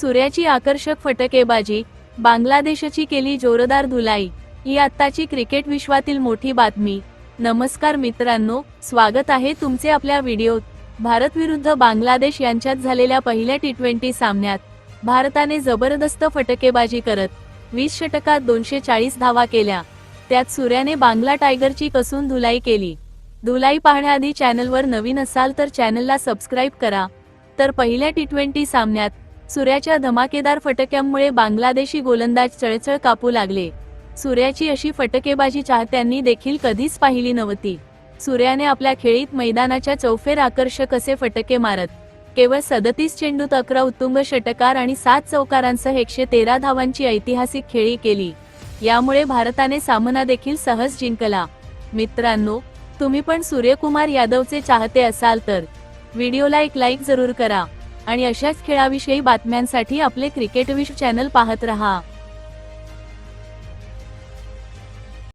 सूर्याची आकर्षक फटकेबाजी बांगलादेशची केली जोरदार धुलाई ही आत्ताची क्रिकेट विश्वातील मोठी बातमी. नमस्कार मित्रांनो स्वागत आहे तुमचे आपल्या व्हिडिओत. भारत विरुद्ध बांगलादेश यांच्यात झालेल्या पहिल्या टी ट्वेंटी सामन्यात भारताने जबरदस्त फटकेबाजी करत वीस षटकात दोनशे चाळीस धावा केल्या. त्यात सूर्याने बांगला टायगरची कसून धुलाई केली. धुलाई पाहण्याआधी चॅनलवर नवीन असाल तर चॅनलला सबस्क्राईब करा. तर पहिल्या टी ट्वेंटी सामन्यात सूर्याच्या धमाकेदार फटक्यांमुळे बांगलादेशी गोलंदाज चळचळ कापू लागले. सूर्याची अशी फटकेबाजी चाहत्यांनी देखील कधीच पाहिली नव्हती. सूर्याने आपल्या खेळीत मैदानाच्या चौफेर आकर्षक असे फटके मारत केवळ सदतीस चेंडूत अकरा उत्तुंग षटकार आणि सात चौकारांसह एकशे तेरा धावांची ऐतिहासिक खेळी केली. यामुळे भारताने सामना देखील सहज जिंकला. मित्रांनो तुम्ही पण सूर्यकुमार यादवचे चाहते असाल तर व्हिडिओला एक लाईक जरूर करा. आणि अशाच खेळाविषयी बातम्यांसाठी आपले क्रिकेट विश चॅनल पाहत रहा.